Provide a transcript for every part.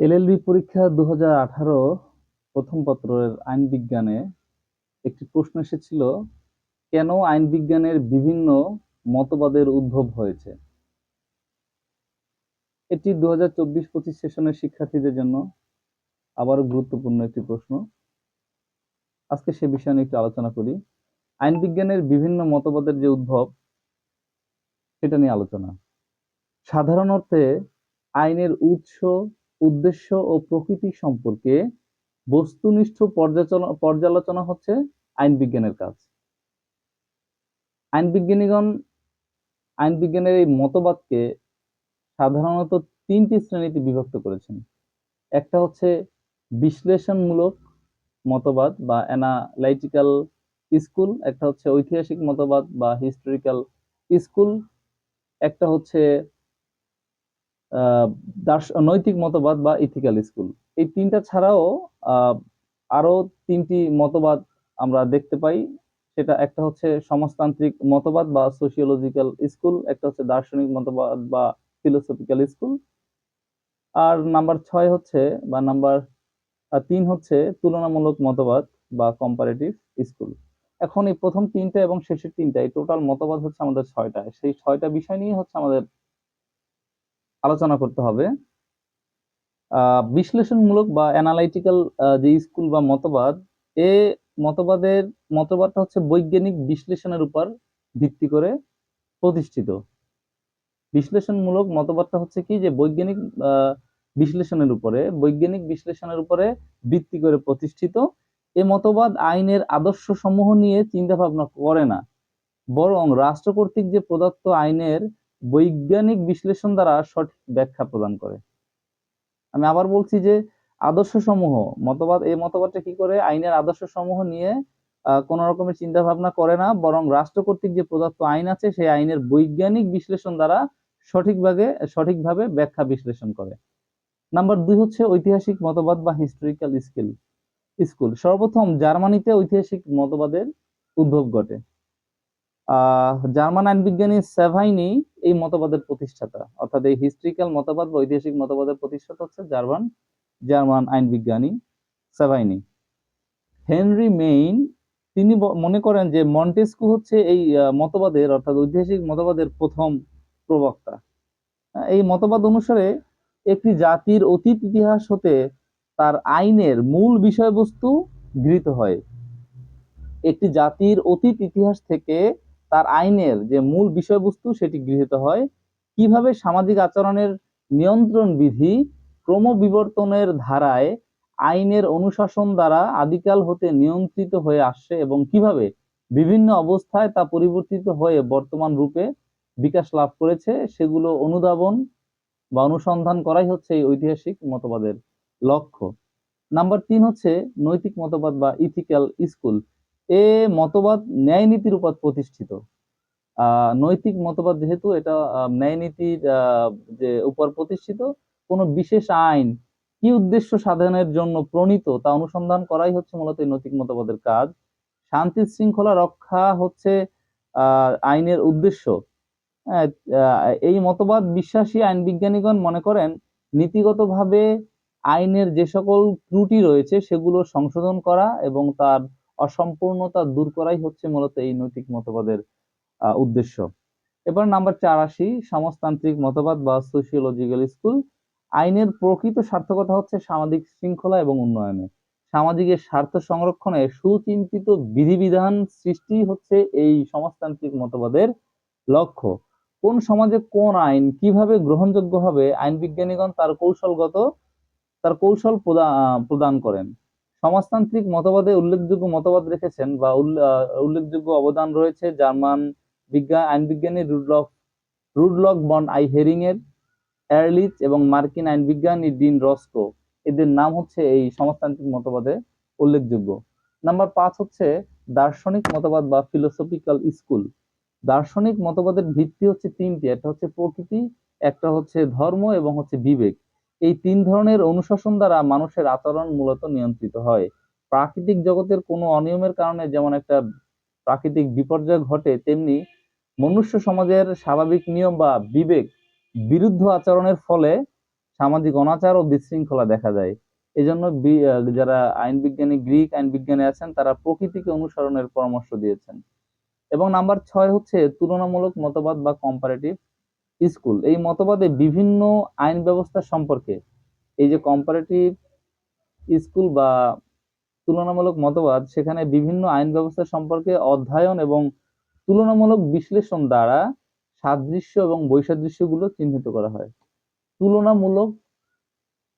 LLB পরীক্ষা দু হাজার আঠারো প্রথম পত্রের আইন বিজ্ঞানে একটি প্রশ্ন এসেছিল, কেন আইন বিজ্ঞানের বিভিন্ন মতবাদের উদ্ভব হয়েছে? এটি দু হাজার চব্বিশ পঁচিশ সেশনের শিক্ষার্থীদের জন্য আবারও গুরুত্বপূর্ণ একটি প্রশ্ন। আজকে সে বিষয়ে নিয়ে একটু আলোচনা করি। আইন বিজ্ঞানের বিভিন্ন মতবাদের যে উদ্ভব, সেটা নিয়ে আলোচনা। সাধারণ অর্থে আইনের উৎস উদ্দেশ্য ও প্রকৃতি সম্পর্কে বস্তুনিষ্ঠ পর্যালোচনা হচ্ছে আইন বিজ্ঞানের কাজ। আইন বিজ্ঞানীগণ, আইন বিজ্ঞানের এই মতবাদকে সাধারণত তিনটি শ্রেণীতে বিভক্ত করেছেন। একটা হচ্ছে বিশ্লেষণমূলক মতবাদ বা অ্যানালাইটিক্যাল স্কুল, একটা হচ্ছে ঐতিহাসিক মতবাদ বা হিস্টোরিক্যাল স্কুল, একটা হচ্ছে নৈতিক মতবাদ বা ইথিক্যাল স্কুল এই তিনটা ছাড়াও আরও তিনটি মতবাদ আমরা দেখতে পাই। সেটা একটা হচ্ছে সমাজতান্ত্রিক মতবাদ বা সোশিওলজিক্যাল স্কুল একটা হচ্ছে দার্শনিক মতবাদ বা ফিলোসফিক্যাল স্কুল আর নাম্বার ছয় হচ্ছে, বা নাম্বার তিন হচ্ছে তুলনামূলক মতবাদ বা কম্পারেটিভ স্কুল এখন এই প্রথম তিনটা এবং শেষের তিনটা, এই টোটাল মতবাদ হচ্ছে আমাদের ছয়টা। সেই ছয়টা বিষয় নিয়ে হচ্ছে আমাদের আলোচনা করতে হবে। বিশ্লেষণমূলক বা অ্যানালাইটিক্যাল যে স্কুল বা মতবাদ, এ মতবাদের, মতবাদটা হচ্ছে বৈজ্ঞানিক বিশ্লেষণের উপর ভিত্তি করে প্রতিষ্ঠিত। বিশ্লেষণমূলক মতবাদটা হচ্ছে কি? যে বৈজ্ঞানিক বিশ্লেষণের উপরে, বৈজ্ঞানিক বিশ্লেষণের উপরে ভিত্তি করে প্রতিষ্ঠিত। এ মতবাদ আইনের আদর্শ সমূহ নিয়ে চিন্তা ভাবনা করে না। বরং রাষ্ট্র কর্তৃক যে প্রদত্ত আইনের বৈজ্ঞানিক বিশ্লেষণ দ্বারা সঠিক ব্যাখ্যা প্রদান করে। আমি আবার বলছি যে আদর্শ সমূহ মতবাদ, এই মতবাদটা কি করে? আইনের আদর্শ সমূহ নিয়ে কোন রকমের চিন্তা ভাবনা করে না, বরং রাষ্ট্র কর্তৃক যে প্রদত্ত আইন আছে, সেই আইনের বৈজ্ঞানিক বিশ্লেষণ দ্বারা সঠিকভাবে সঠিকভাবে ব্যাখ্যা বিশ্লেষণ করে। নাম্বার দুই হচ্ছে ঐতিহাসিক মতবাদ বা হিস্টোরিক্যাল স্কিল স্কুল সর্বপ্রথম জার্মানিতে ঐতিহাসিক মতবাদের উদ্ভব ঘটে। আহ, জার্মান আইন বিজ্ঞানী সেভাইনি এই মতবাদের প্রতিষ্ঠাতা। অর্থাৎ এই হিস্ট্রিক্যাল মতবাদ বা ঐতিহাসিক মতবাদের প্রতিষ্ঠাতা হচ্ছে জার্মান জার্মান আইন বিজ্ঞানী সেভাইনি হেনরি মেইন, তিনি মনে করেন যে মন্টেস্কু হচ্ছে এই মতবাদের, অর্থাৎ ঐতিহাসিক মতবাদের প্রথম প্রবক্তা। এই মতবাদ অনুসারে একটি জাতির অতীত ইতিহাস হতে তার আইনের মূল বিষয়বস্তু গৃহীত হয়। একটি জাতির অতীত ইতিহাস থেকে তার আইনের যে মূল বিষয়বস্তু সেটি গৃহীত হয়। কীভাবে সামাজিক আচরণের নিয়ন্ত্রণ বিধি ক্রমবিবর্তনের ধারায় আইনের অনুশাসন দ্বারা আদিকাল হতে নিয়ন্ত্রিত হয়ে আসছে এবং কীভাবে বিভিন্ন অবস্থায় তা পরিবর্তিত হয়ে বর্তমান রূপে বিকাশ লাভ করেছে, সেগুলো অনুধাবন বা অনুসন্ধান করাই হচ্ছে এই ঐতিহাসিক মতবাদের লক্ষ্য। নাম্বার তিন হচ্ছে নৈতিক মতবাদ বা ইথিক্যাল স্কুল এ মতবাদ ন্যায় নীতির উপর প্রতিষ্ঠিত। নৈতিক মতবাদ যেহেতু এটা ন্যায় নীতির যে উপর প্রতিষ্ঠিত, কোনো বিশেষ আইন কি উদ্দেশ্য সাধনের জন্য প্রণীত তা অনুসন্ধান করাই হচ্ছে মূলত এই নৈতিক মতবাদের কাজ। শান্তি শৃঙ্খলা রক্ষা হচ্ছে আইনের উদ্দেশ্য। এই মতবাদ বিশ্বাসী আইন বিজ্ঞানীগণ মনে করেন, নীতিগতভাবে আইনের যে সকল ত্রুটি রয়েছে সেগুলো সংশোধন করা এবং তার অসম্পূর্ণতা দূর করাই হচ্ছে মূলত এই নৈতিক মতবাদের উদ্দেশ্য। এবার নাম্বার চার আসি, সমাজতান্ত্রিক মতবাদ বা সোশিওলজিক্যাল স্কুল আইনের প্রকৃত সার্থকতা হচ্ছে সামাজিক শৃঙ্খলা এবং উন্নয়নে। সামাজিকের স্বার্থ সংরক্ষণে সুচিন্তিত বিধিবিধান সৃষ্টি হচ্ছে এই সমাজতান্ত্রিক মতবাদের লক্ষ্য। কোন সমাজে কোন আইন কীভাবে গ্রহণযোগ্য হবে, আইন বিজ্ঞানীগণ তার কৌশলগত, তার কৌশল প্রদান করেন। সমাজতান্ত্রিক মতবাদে উল্লেখযোগ্য মতবাদ রেখেছেন বা উল্লেখযোগ্য অবদান রয়েছে জার্মান বিজ্ঞান আইন বিজ্ঞানী রুডলফ রুডলক বন আই হেরিং এর এয়ারলিচ এবং মার্কিন আইন বিজ্ঞানী ডিন রস্কো। এদের নাম হচ্ছে এই সমাজতান্ত্রিক মতবাদে উল্লেখযোগ্য। নাম্বার পাঁচ হচ্ছে দার্শনিক মতবাদ বা ফিলোসফিক্যাল স্কুল দার্শনিক মতবাদের ভিত্তি হচ্ছে তিনটি। একটা হচ্ছে প্রকৃতি, একটা হচ্ছে ধর্ম এবং হচ্ছে বিবেক। এই তিন ধরনের অনুশাসন দ্বারা মানুষের আচরণ মূলত নিয়ন্ত্রিত হয়। প্রাকৃতিক জগতের কোনো অনিয়মের কারণে যেমন একটা প্রাকৃতিক বিপর্যয় ঘটে, তেমনি মনুষ্য সমাজের স্বাভাবিক নিয়ম বা বিবেক বিরুদ্ধ আচরণের ফলে সামাজিক অনাচার ও বিশৃঙ্খলা দেখা যায় এজন্য যারা আইন বিজ্ঞানী, গ্রিক আইন বিজ্ঞানী আছেন, তারা প্রকৃতিকে অনুসরণের পরামর্শ দিয়েছেন। এবং নাম্বার ছয় হচ্ছে তুলনামূলক মতবাদ বা কম্পারেটিভ স্কুল, এই মতবাদে বিভিন্ন আইন ব্যবস্থা সম্পর্কে এই যে কম্পারেটিভ স্কুল বা তুলনামূলক মতবাদ, সেখানে বিভিন্ন আইন ব্যবস্থা সম্পর্কে অধ্যয়ন এবং তুলনামূলক বিশ্লেষণ দ্বারা সাদৃশ্য এবং বৈসাদৃশ্যগুলো চিহ্নিত করা হয়। তুলনামূলক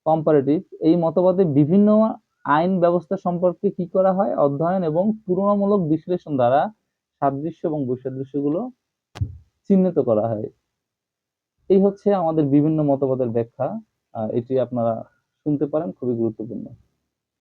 কম্পারেটিভ এই মতবাদে বিভিন্ন আইন ব্যবস্থা সম্পর্কে কি করা হয়, অধ্যয়ন এবং তুলনামূলক বিশ্লেষণ দ্বারা সাদৃশ্য এবং বৈসাদৃশ্যগুলো চিহ্নিত করা হয়। এই হচ্ছে আমাদের বিভিন্ন মতবাদের ব্যাখ্যা। এটি আপনারা শুনতে পারেন খুবই গুরুত্বপূর্ণ।